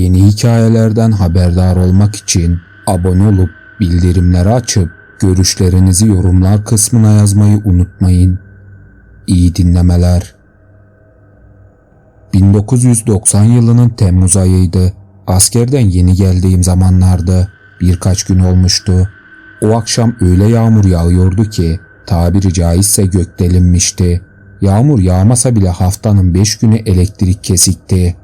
Yeni hikayelerden haberdar olmak için abone olup bildirimleri açıp görüşlerinizi yorumlar kısmına yazmayı unutmayın. İyi dinlemeler. 1990 yılının Temmuz ayıydı. Askerden yeni geldiğim zamanlardı. Birkaç gün olmuştu. O akşam öyle yağmur yağıyordu ki tabiri caizse gök delinmişti. Yağmur yağmasa bile haftanın beş günü elektrik kesikti.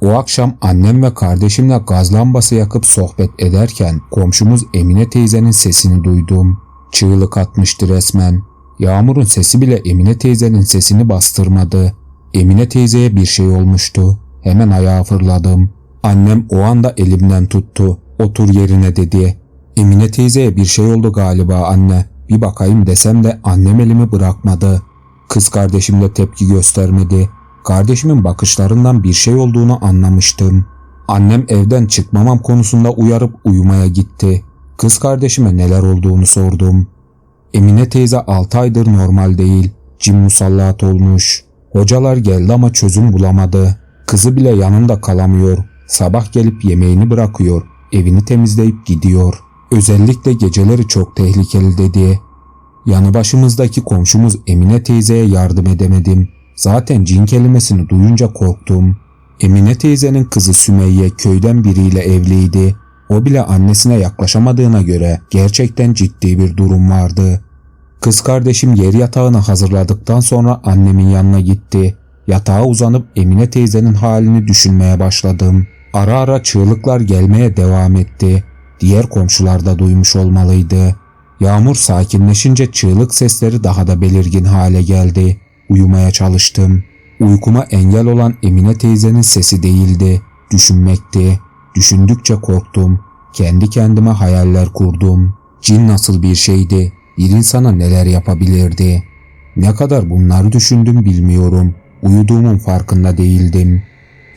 O akşam annem ve kardeşimle gaz lambası yakıp sohbet ederken komşumuz Emine teyzenin sesini duydum. Çığlık atmıştı resmen. Yağmurun sesi bile Emine teyzenin sesini bastırmadı. Emine teyzeye bir şey olmuştu. Hemen ayağa fırladım. Annem o anda elimden tuttu. Otur yerine dedi. Emine teyzeye bir şey oldu galiba anne. Bir bakayım desem de annem elimi bırakmadı. Kız kardeşim de tepki göstermedi. Kardeşimin bakışlarından bir şey olduğunu anlamıştım. Annem evden çıkmamam konusunda uyarıp uyumaya gitti. Kız kardeşime neler olduğunu sordum. Emine teyze 6 aydır normal değil. Cin musallat olmuş. Hocalar geldi ama çözüm bulamadı. Kızı bile yanında kalamıyor. Sabah gelip yemeğini bırakıyor. Evini temizleyip gidiyor. Özellikle geceleri çok tehlikeli dedi. Yanı başımızdaki komşumuz Emine teyzeye yardım edemedim. Zaten cin kelimesini duyunca korktum. Emine teyzenin kızı Sümeyye köyden biriyle evliydi. O bile annesine yaklaşamadığına göre gerçekten ciddi bir durum vardı. Kız kardeşim yer yatağını hazırladıktan sonra annemin yanına gitti. Yatağa uzanıp Emine teyzenin halini düşünmeye başladım. Ara ara çığlıklar gelmeye devam etti. Diğer komşular da duymuş olmalıydı. Yağmur sakinleşince çığlık sesleri daha da belirgin hale geldi. Uyumaya çalıştım. Uykuma engel olan Emine teyzenin sesi değildi. Düşünmekti. Düşündükçe korktum. Kendi kendime hayaller kurdum. Cin nasıl bir şeydi? Bir insana neler yapabilirdi? Ne kadar bunları düşündüm bilmiyorum. Uyuduğumun farkında değildim.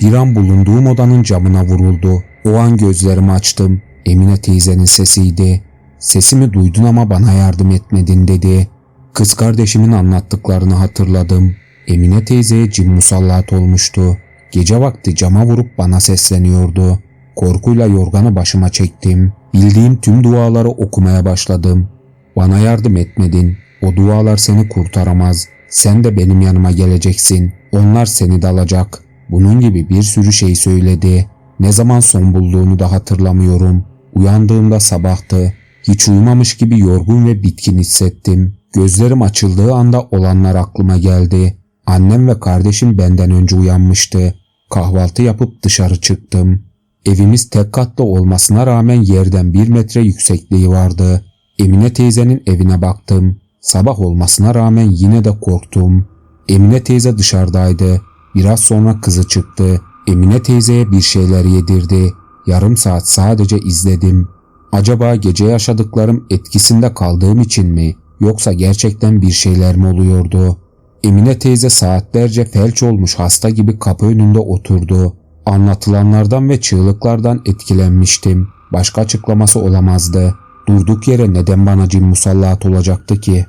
Bir an bulunduğum odanın camına vuruldu. O an gözlerimi açtım. Emine teyzenin sesiydi. Sesimi duydun ama bana yardım etmedin dedi. Kız kardeşimin anlattıklarını hatırladım. Emine teyzeye cin musallat olmuştu. Gece vakti cama vurup bana sesleniyordu. Korkuyla yorganı başıma çektim. Bildiğim tüm duaları okumaya başladım. Bana yardım etmedin. O dualar seni kurtaramaz. Sen de benim yanıma geleceksin. Onlar seni de alacak. Bunun gibi bir sürü şey söyledi. Ne zaman son bulduğunu da hatırlamıyorum. Uyandığımda sabahtı. Hiç uyumamış gibi yorgun ve bitkin hissettim. Gözlerim açıldığı anda olanlar aklıma geldi. Annem ve kardeşim benden önce uyanmıştı. Kahvaltı yapıp dışarı çıktım. Evimiz tek katlı olmasına rağmen yerden bir metre yüksekliği vardı. Emine teyzenin evine baktım. Sabah olmasına rağmen yine de korktum. Emine teyze dışarıdaydı. Biraz sonra kızı çıktı. Emine teyzeye bir şeyler yedirdi. Yarım saat sadece izledim. Acaba gece yaşadıklarım etkisinde kaldığım için mi yoksa gerçekten bir şeyler mi oluyordu? Emine teyze saatlerce felç olmuş hasta gibi kapı önünde oturdu. Anlatılanlardan ve çığlıklardan etkilenmiştim. Başka açıklaması olamazdı. Durduk yere neden bana cin musallat olacaktı ki?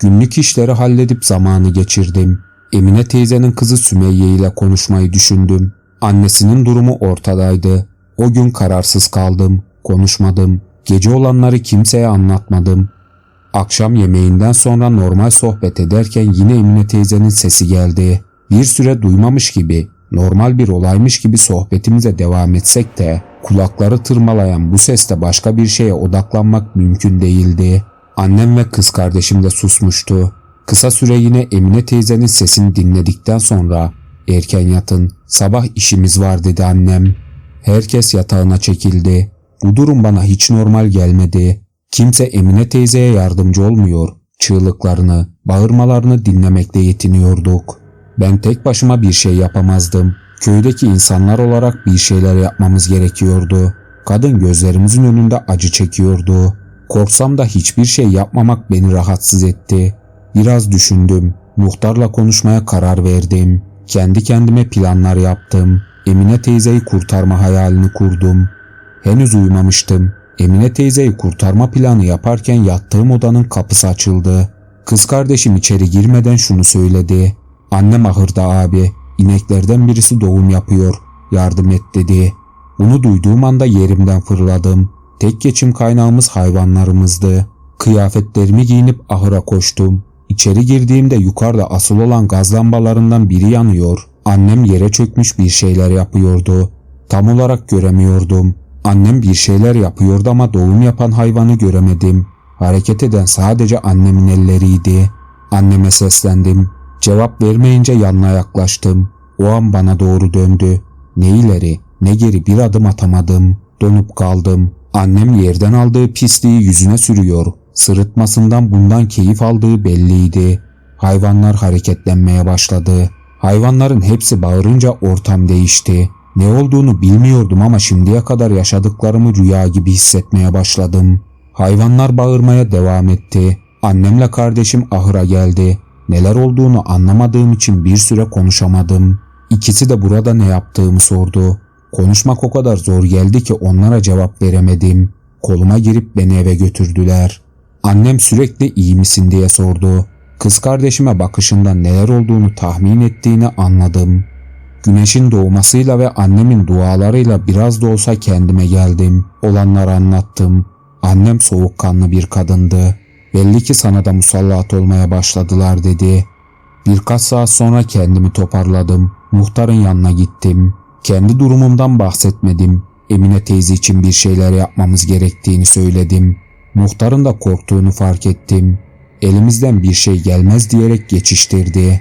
Günlük işleri halledip zamanı geçirdim. Emine teyzenin kızı Sümeyye ile konuşmayı düşündüm. Annesinin durumu ortadaydı. O gün kararsız kaldım. Konuşmadım. Gece olanları kimseye anlatmadım. Akşam yemeğinden sonra normal sohbet ederken yine Emine teyzenin sesi geldi. Bir süre duymamış gibi, normal bir olaymış gibi sohbetimize devam etsek de kulakları tırmalayan bu seste başka bir şeye odaklanmak mümkün değildi. Annem ve kız kardeşim de susmuştu. Kısa süre yine Emine teyzenin sesini dinledikten sonra erken yatın, sabah işimiz var dedi annem. Herkes yatağına çekildi. Bu durum bana hiç normal gelmedi. Kimse Emine teyzeye yardımcı olmuyor. Çığlıklarını, bağırmalarını dinlemekle yetiniyorduk. Ben tek başıma bir şey yapamazdım. Köydeki insanlar olarak bir şeyler yapmamız gerekiyordu. Kadın gözlerimizin önünde acı çekiyordu. Korksam da hiçbir şey yapmamak beni rahatsız etti. Biraz düşündüm. Muhtarla konuşmaya karar verdim. Kendi kendime planlar yaptım. Emine teyzeyi kurtarma hayalini kurdum. Henüz uyumamıştım. Emine teyzeyi kurtarma planı yaparken yattığım odanın kapısı açıldı. Kız kardeşim içeri girmeden şunu söyledi. Annem ahırda abi. İneklerden birisi doğum yapıyor. Yardım et dedi. Bunu duyduğum anda yerimden fırladım. Tek geçim kaynağımız hayvanlarımızdı. Kıyafetlerimi giyinip ahıra koştum. İçeri girdiğimde yukarıda asıl olan gaz lambalarından biri yanıyor. Annem yere çökmüş bir şeyler yapıyordu. Tam olarak göremiyordum. Annem bir şeyler yapıyordu ama doğum yapan hayvanı göremedim. Hareket eden sadece annemin elleriydi. Anneme seslendim. Cevap vermeyince yanına yaklaştım. O an bana doğru döndü. Ne ileri ne geri bir adım atamadım. Donup kaldım. Annem yerden aldığı pisliği yüzüne sürüyor. Sırıtmasından bundan keyif aldığı belliydi. Hayvanlar hareketlenmeye başladı. Hayvanların hepsi bağırınca ortam değişti. Ne olduğunu bilmiyordum ama şimdiye kadar yaşadıklarımı rüya gibi hissetmeye başladım. Hayvanlar bağırmaya devam etti. Annemle kardeşim ahıra geldi. Neler olduğunu anlamadığım için bir süre konuşamadım. İkisi de burada ne yaptığımı sordu. Konuşmak o kadar zor geldi ki onlara cevap veremedim. Koluma girip beni eve götürdüler. Annem sürekli iyi misin diye sordu. Kız kardeşime bakışından neler olduğunu tahmin ettiğini anladım. Güneşin doğmasıyla ve annemin dualarıyla biraz da olsa kendime geldim. Olanları anlattım. Annem soğukkanlı bir kadındı. Belli ki sana da musallat olmaya başladılar dedi. Birkaç saat sonra kendimi toparladım. Muhtarın yanına gittim. Kendi durumumdan bahsetmedim. Emine teyze için bir şeyler yapmamız gerektiğini söyledim. Muhtarın da korktuğunu fark ettim. Elimizden bir şey gelmez diyerek geçiştirdi.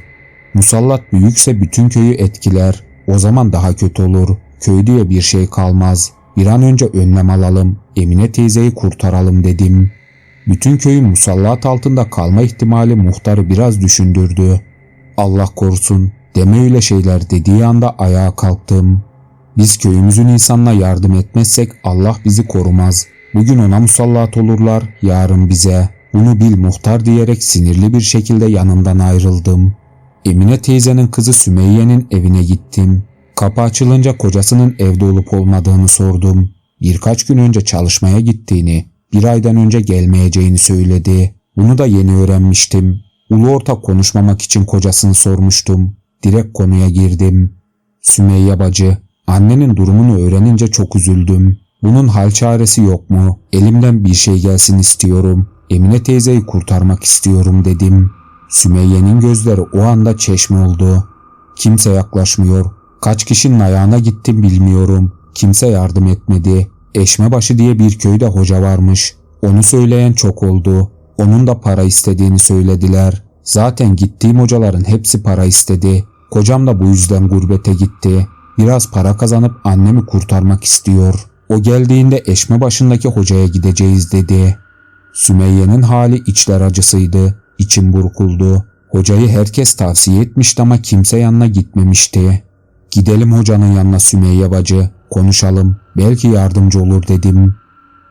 Musallat büyükse bütün köyü etkiler. O zaman daha kötü olur. Köy diye bir şey kalmaz. Bir an önce önlem alalım. Emine teyzeyi kurtaralım dedim. Bütün köyün musallat altında kalma ihtimali muhtarı biraz düşündürdü. Allah korusun deme öyle şeyler dediği anda ayağa kalktım. Biz köyümüzün insanına yardım etmezsek Allah bizi korumaz. Bugün ona musallat olurlar, yarın bize. Bunu bil muhtar diyerek sinirli bir şekilde yanından ayrıldım. Emine teyzenin kızı Sümeyye'nin evine gittim. Kapı açılınca kocasının evde olup olmadığını sordum. Birkaç gün önce çalışmaya gittiğini, bir aydan önce gelmeyeceğini söyledi. Bunu da yeni öğrenmiştim. Ulu ortak konuşmamak için kocasını sormuştum. Direkt konuya girdim. Sümeyye bacı, annenin durumunu öğrenince çok üzüldüm. Bunun hal çaresi yok mu? Elimden bir şey gelsin istiyorum. Emine teyzeyi kurtarmak istiyorum dedim. Sümeyye'nin gözleri o anda çeşme oldu. Kimse yaklaşmıyor. Kaç kişinin ayağına gittim bilmiyorum. Kimse yardım etmedi. Eşmebaşı diye bir köyde hoca varmış. Onu söyleyen çok oldu. Onun da para istediğini söylediler. Zaten gittiğim hocaların hepsi para istedi. Kocam da bu yüzden gurbete gitti. Biraz para kazanıp annemi kurtarmak istiyor. O geldiğinde eşme başındaki hocaya gideceğiz dedi. Sümeyye'nin hali içler acısıydı. İçim burkuldu. Hocayı herkes tavsiye etmişti ama kimse yanına gitmemişti. Gidelim hocanın yanına Sümeyye bacı, konuşalım, belki yardımcı olur dedim.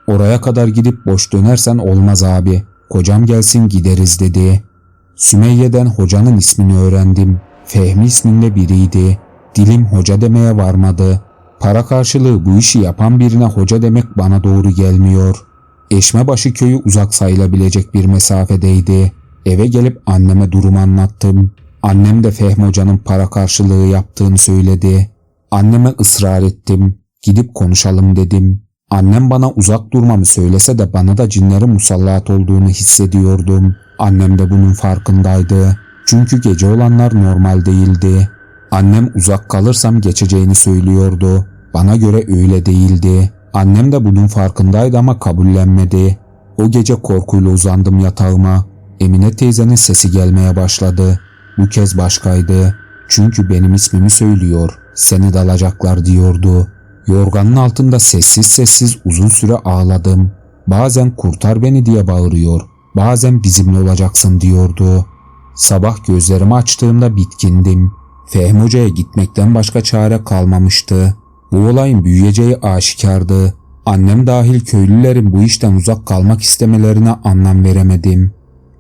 Oraya kadar gidip boş dönersen olmaz abi, kocam gelsin gideriz dedi. Sümeyye'den hocanın ismini öğrendim. Fehmi isminde biriydi. Dilim hoca demeye varmadı. Para karşılığı bu işi yapan birine hoca demek bana doğru gelmiyor. Eşmebaşı köyü uzak sayılabilecek bir mesafedeydi. Eve gelip anneme durumu anlattım. Annem de Fehmi Hoca'nın para karşılığı yaptığını söyledi. Anneme ısrar ettim. Gidip konuşalım dedim. Annem bana uzak durmamı söylese de bana da cinlerin musallat olduğunu hissediyordum. Annem de bunun farkındaydı. Çünkü gece olanlar normal değildi. Annem uzak kalırsam geçeceğini söylüyordu. Bana göre öyle değildi. Annem de bunun farkındaydı ama kabullenmedi. O gece korkuyla uzandım yatağıma. Emine teyzenin sesi gelmeye başladı. Bu kez başkaydı. Çünkü benim ismimi söylüyor. Seni de alacaklar diyordu. Yorganın altında sessiz sessiz uzun süre ağladım. Bazen kurtar beni diye bağırıyor. Bazen bizimle olacaksın diyordu. Sabah gözlerimi açtığımda bitkindim. Fehmi Hoca'ya gitmekten başka çare kalmamıştı. Bu olayın büyüyeceği aşikardı. Annem dahil köylülerin bu işten uzak kalmak istemelerine anlam veremedim.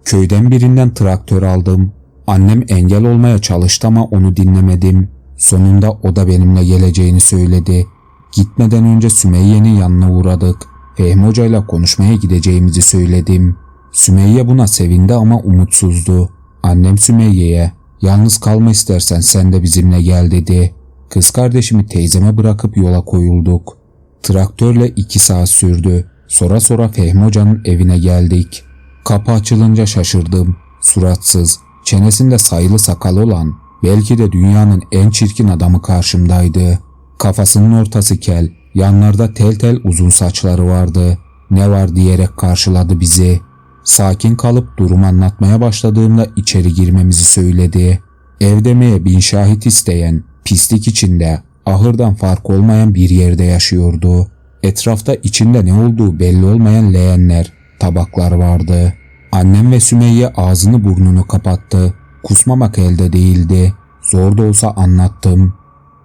Köyden birinden traktör aldım. Annem engel olmaya çalıştı ama onu dinlemedim. Sonunda o da benimle geleceğini söyledi. Gitmeden önce Sümeyye'nin yanına uğradık. Fehmi Hoca ile konuşmaya gideceğimizi söyledim. Sümeyye buna sevindi ama umutsuzdu. Annem Sümeyye'ye yalnız kalma istersen sen de bizimle gel dedi. Kız kardeşimi teyzeme bırakıp yola koyulduk. Traktörle iki saat sürdü. Sonra sonra Fehmi Hoca'nın evine geldik. Kapı açılınca şaşırdım. Suratsız, çenesinde sayılı sakal olan, belki de dünyanın en çirkin adamı karşımdaydı. Kafasının ortası kel, yanlarda tel tel uzun saçları vardı. Ne var diyerek karşıladı bizi. Sakin kalıp durumu anlatmaya başladığımda içeri girmemizi söyledi. Ev demeye bin şahit isteyen, pislik içinde, ahırdan fark olmayan bir yerde yaşıyordu. Etrafta içinde ne olduğu belli olmayan leğenler, tabaklar vardı. Annem ve Sümeyye ağzını burnunu kapattı. Kusmamak elde değildi. Zor da olsa anlattım.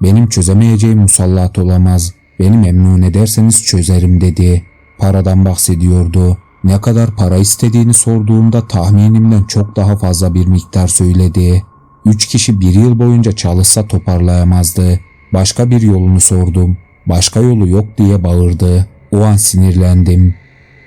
Benim çözemeyeceğim musallat olamaz. Beni memnun ederseniz çözerim dedi. Paradan bahsediyordu. Ne kadar para istediğini sorduğumda tahminimden çok daha fazla bir miktar söyledi. Üç kişi bir yıl boyunca çalışsa toparlayamazdı. Başka bir yolunu sordum. Başka yolu yok diye bağırdı. O an sinirlendim.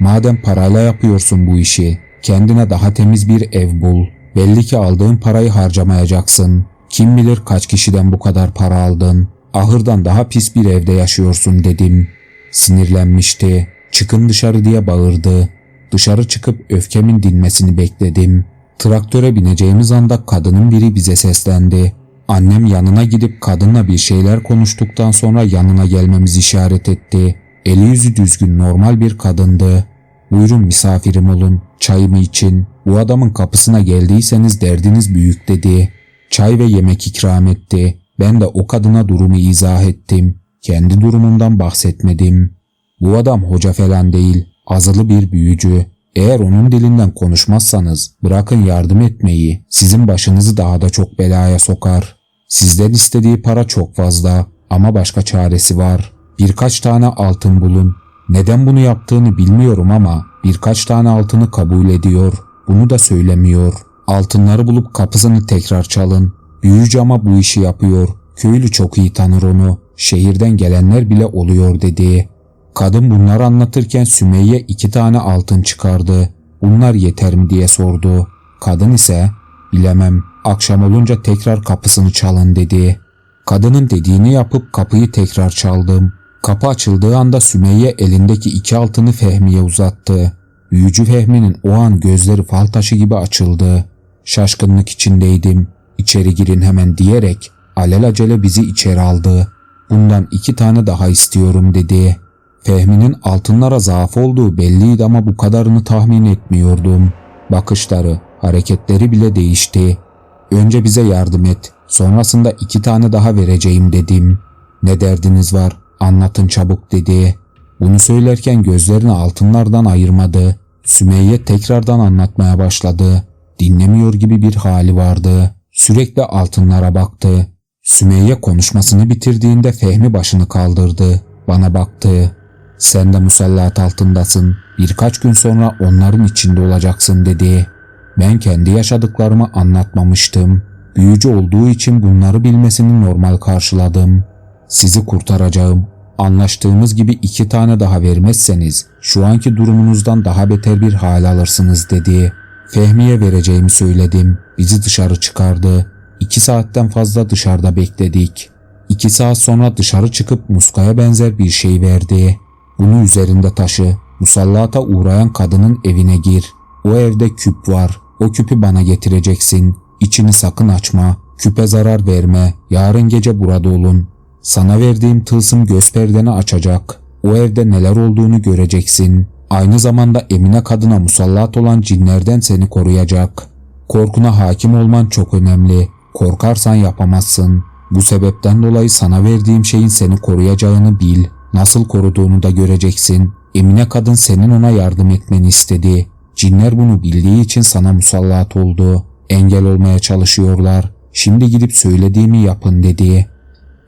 Madem parayla yapıyorsun bu işi, kendine daha temiz bir ev bul. Belli ki aldığın parayı harcamayacaksın. Kim bilir kaç kişiden bu kadar para aldın. Ahırdan daha pis bir evde yaşıyorsun dedim. Sinirlenmişti. Çıkın dışarı diye bağırdı. Dışarı çıkıp öfkemin dinmesini bekledim. Traktöre bineceğimiz anda kadının biri bize seslendi. Annem yanına gidip kadınla bir şeyler konuştuktan sonra yanına gelmemizi işaret etti. Eli yüzü düzgün normal bir kadındı. Buyurun misafirim olun, çayımı için. Bu adamın kapısına geldiyseniz derdiniz büyük dedi. Çay ve yemek ikram etti. Ben de o kadına durumu izah ettim. Kendi durumumdan bahsetmedim. Bu adam hoca falan değil, azılı bir büyücü. Eğer onun dilinden konuşmazsanız bırakın yardım etmeyi, sizin başınızı daha da çok belaya sokar. Sizden istediği para çok fazla ama başka çaresi var. Birkaç tane altın bulun. Neden bunu yaptığını bilmiyorum ama birkaç tane altını kabul ediyor. Bunu da söylemiyor. Altınları bulup kapısını tekrar çalın. Büyücü ama bu işi yapıyor. Köylü çok iyi tanır onu. Şehirden gelenler bile oluyor dedi. Kadın bunları anlatırken Sümeyye iki tane altın çıkardı. Bunlar yeter mi diye sordu. Kadın ise bilemem akşam olunca tekrar kapısını çalın dedi. Kadının dediğini yapıp kapıyı tekrar çaldım. Kapı açıldığı anda Sümeyye elindeki iki altını Fehmi'ye uzattı. Büyücü Fehmi'nin o an gözleri fal taşı gibi açıldı. Şaşkınlık içindeydim. İçeri girin hemen diyerek alelacele bizi içeri aldı. Bundan iki tane daha istiyorum dedi. Fehmi'nin altınlara zaaf olduğu belliydi ama bu kadarını tahmin etmiyordum. Bakışları, hareketleri bile değişti. Önce bize yardım et, sonrasında iki tane daha vereceğim dedim. Ne derdiniz var, anlatın çabuk dedi. Bunu söylerken gözlerini altınlardan ayırmadı. Sümeyye tekrardan anlatmaya başladı. Dinlemiyor gibi bir hali vardı. Sürekli altınlara baktı. Sümeyye konuşmasını bitirdiğinde Fehmi başını kaldırdı. Bana baktı. Sen de musallat altındasın. Birkaç gün sonra onların içinde olacaksın dedi. Ben kendi yaşadıklarımı anlatmamıştım. Büyücü olduğu için bunları bilmesini normal karşıladım. Sizi kurtaracağım. Anlaştığımız gibi iki tane daha vermezseniz şu anki durumunuzdan daha beter bir hal alırsınız dedi. Fehmi'ye vereceğimi söyledim. Bizi dışarı çıkardı. İki saatten fazla dışarıda bekledik. İki saat sonra dışarı çıkıp muskaya benzer bir şey verdi. Bunu üzerinde taşı. Musallata uğrayan kadının evine gir. O evde küp var. O küpü bana getireceksin. İçini sakın açma. Küpe zarar verme. Yarın gece burada olun. Sana verdiğim tılsım göz perdeni açacak. O evde neler olduğunu göreceksin. Aynı zamanda Emine kadına musallat olan cinlerden seni koruyacak. Korkuna hakim olman çok önemli. Korkarsan yapamazsın. Bu sebepten dolayı sana verdiğim şeyin seni koruyacağını bil. Nasıl koruduğunu da göreceksin. Emine kadın senin ona yardım etmeni istedi. Cinler bunu bildiği için sana musallat oldu. Engel olmaya çalışıyorlar. Şimdi gidip söylediğimi yapın dedi.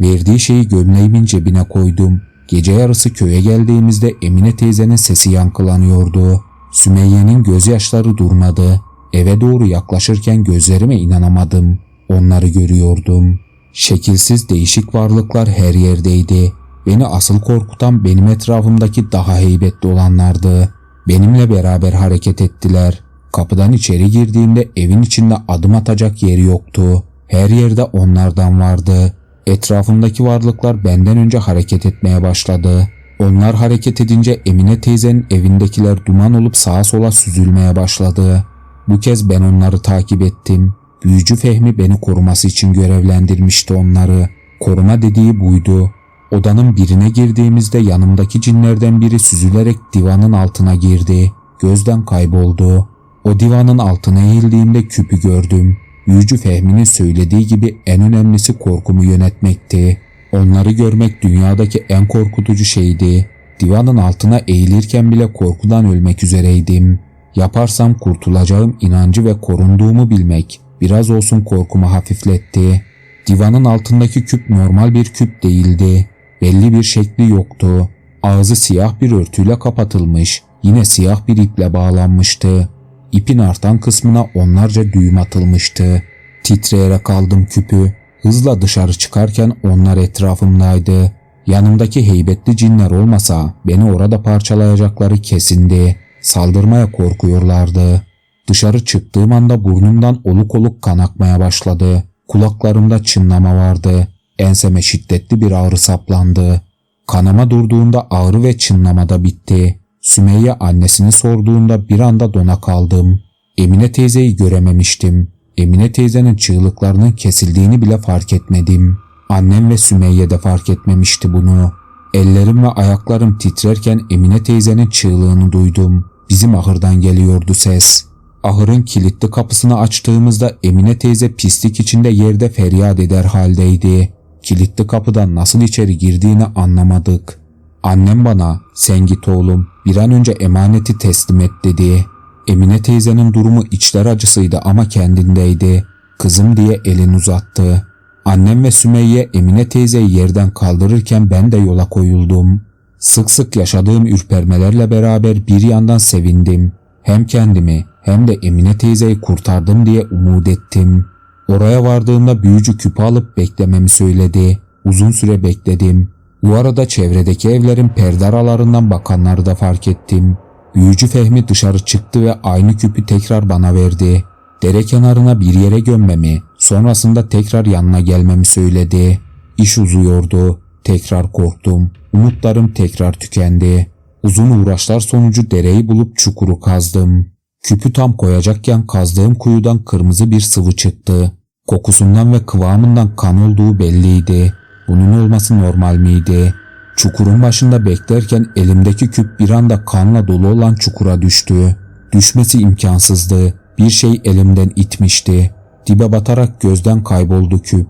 Verdiği şeyi gömleğimin cebine koydum. Gece yarısı köye geldiğimizde Emine teyzenin sesi yankılanıyordu. Sümeyye'nin gözyaşları durmadı. Eve doğru yaklaşırken gözlerime inanamadım. Onları görüyordum. Şekilsiz değişik varlıklar her yerdeydi. Beni asıl korkutan benim etrafımdaki daha heybetli olanlardı. Benimle beraber hareket ettiler. Kapıdan içeri girdiğimde evin içinde adım atacak yeri yoktu. Her yerde onlardan vardı. Etrafımdaki varlıklar benden önce hareket etmeye başladı. Onlar hareket edince Emine teyzenin evindekiler duman olup sağa sola süzülmeye başladı. Bu kez ben onları takip ettim. Büyücü Fehmi beni koruması için görevlendirmişti onları. Koruma dediği buydu. Odanın birine girdiğimizde yanımdaki cinlerden biri süzülerek divanın altına girdi. Gözden kayboldu. O divanın altına eğildiğimde küpü gördüm. Büyücü Fehmi'nin söylediği gibi en önemlisi korkumu yönetmekti. Onları görmek dünyadaki en korkutucu şeydi. Divanın altına eğilirken bile korkudan ölmek üzereydim. Yaparsam kurtulacağım inancı ve korunduğumu bilmek biraz olsun korkumu hafifletti. Divanın altındaki küp normal bir küp değildi. Belli bir şekli yoktu. Ağzı siyah bir örtüyle kapatılmış, yine siyah bir iple bağlanmıştı. İpin artan kısmına onlarca düğüm atılmıştı. Titreyerek aldım küpü. Hızla dışarı çıkarken onlar etrafımdaydı. Yanımdaki heybetli cinler olmasa beni orada parçalayacakları kesindi. Saldırmaya korkuyorlardı. Dışarı çıktığım anda burnumdan oluk oluk kan akmaya başladı. Kulaklarımda çınlama vardı. Enseme şiddetli bir ağrı saplandı. Kanama durduğunda ağrı ve çınlama da bitti. Sümeyye annesini sorduğunda bir anda dona kaldım. Emine teyzeyi görememiştim. Emine teyzenin çığlıklarının kesildiğini bile fark etmedim. Annem ve Sümeyye de fark etmemişti bunu. Ellerim ve ayaklarım titrerken Emine teyzenin çığlığını duydum. Bizim ahırdan geliyordu ses. Ahırın kilitli kapısını açtığımızda Emine teyze pislik içinde yerde feryat eder haldeydi. Kilitli kapıdan nasıl içeri girdiğini anlamadık. Annem bana sen git oğlum bir an önce emaneti teslim et dedi. Emine teyzenin durumu içler acısıydı ama kendindeydi. Kızım diye elini uzattı. Annem ve Sümeyye Emine teyzeyi yerden kaldırırken ben de yola koyuldum. Sık sık yaşadığım ürpermelerle beraber bir yandan sevindim. Hem kendimi hem de Emine teyzeyi kurtardım diye umut ettim. Oraya vardığımda büyücü küpü alıp beklememi söyledi. Uzun süre bekledim. Bu arada çevredeki evlerin perde aralarından bakanları da fark ettim. Büyücü Fehmi dışarı çıktı ve aynı küpü tekrar bana verdi. Dere kenarına bir yere gömmemi, sonrasında tekrar yanına gelmemi söyledi. İş uzuyordu. Tekrar korktum. Umutlarım tekrar tükendi. Uzun uğraşlar sonucu dereyi bulup çukuru kazdım. Küpü tam koyacakken kazdığım kuyudan kırmızı bir sıvı çıktı. Kokusundan ve kıvamından kan olduğu belliydi. Bunun olması normal miydi? Çukurun başında beklerken elimdeki küp bir anda kanla dolu olan çukura düştü. Düşmesi imkansızdı. Bir şey elimden itmişti. Dibe batarak gözden kayboldu küp.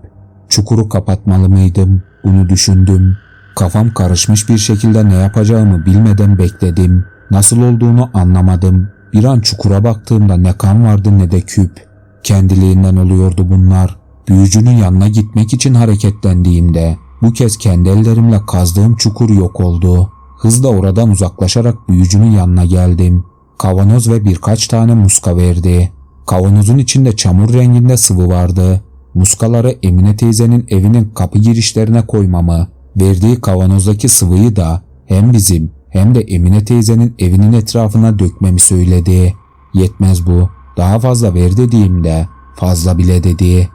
Çukuru kapatmalı mıydım? Bunu düşündüm. Kafam karışmış bir şekilde ne yapacağımı bilmeden bekledim. Nasıl olduğunu anlamadım. Bir an çukura baktığımda ne kan vardı ne de küp. Kendiliğinden oluyordu bunlar. Büyücünün yanına gitmek için hareketlendiğimde bu kez kendi ellerimle kazdığım çukur yok oldu. Hızla oradan uzaklaşarak büyücünün yanına geldim. Kavanoz ve birkaç tane muska verdi. Kavanozun içinde çamur renginde sıvı vardı. Muskaları Emine teyzenin evinin kapı girişlerine koymamı, verdiği kavanozdaki sıvıyı da hem bizim hem de Emine teyzenin evinin etrafına dökmemi söyledi. Yetmez bu. Daha fazla ver dediğimde fazla bile dedi.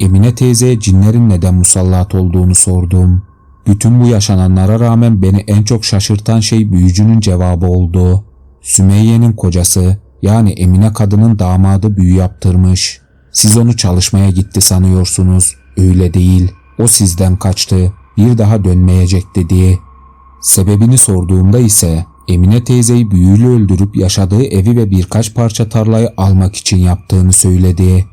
Emine teyzeye cinlerin neden musallat olduğunu sordum. Bütün bu yaşananlara rağmen beni en çok şaşırtan şey büyücünün cevabı oldu. Sümeyye'nin kocası yani Emine kadının damadı büyü yaptırmış. Siz onu çalışmaya gitti sanıyorsunuz. Öyle değil. O sizden kaçtı. Bir daha dönmeyecek dedi. Sebebini sorduğumda ise Emine teyzeyi büyüyle öldürüp yaşadığı evi ve birkaç parça tarlayı almak için yaptığını söyledi.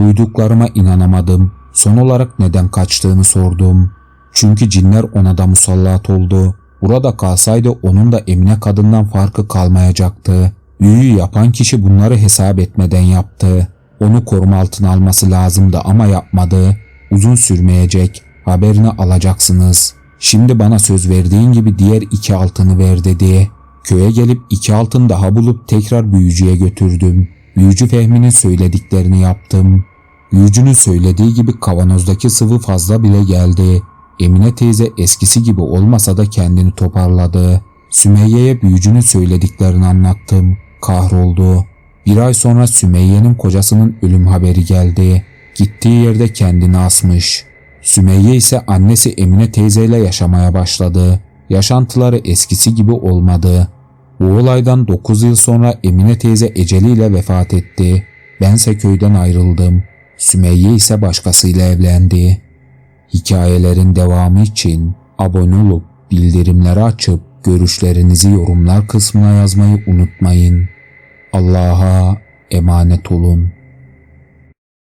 Duyduklarıma inanamadım. Son olarak neden kaçtığını sordum. Çünkü cinler ona da musallat oldu. Burada kalsaydı onun da Emine kadından farkı kalmayacaktı. Büyüyü yapan kişi bunları hesap etmeden yaptı. Onu koruma altına alması lazımdı ama yapmadı. Uzun sürmeyecek. Haberini alacaksınız. Şimdi bana söz verdiğin gibi diğer iki altını ver dedi. Köye gelip iki altın daha bulup tekrar büyücüye götürdüm. Büyücü Fehmi'nin söylediklerini yaptım. Büyücünün söylediği gibi kavanozdaki sıvı fazla bile geldi. Emine teyze eskisi gibi olmasa da kendini toparladı. Sümeyye'ye büyücünün söylediklerini anlattım. Kahroldu. Bir ay sonra Sümeyye'nin kocasının ölüm haberi geldi. Gittiği yerde kendini asmış. Sümeyye ise annesi Emine teyzeyle yaşamaya başladı. Yaşantıları eskisi gibi olmadı. Bu olaydan 9 yıl sonra Emine teyze eceliyle vefat etti. Bense köyden ayrıldım. Sümeyye ise başkasıyla evlendi. Hikayelerin devamı için abone olup bildirimleri açıp görüşlerinizi yorumlar kısmına yazmayı unutmayın. Allah'a emanet olun.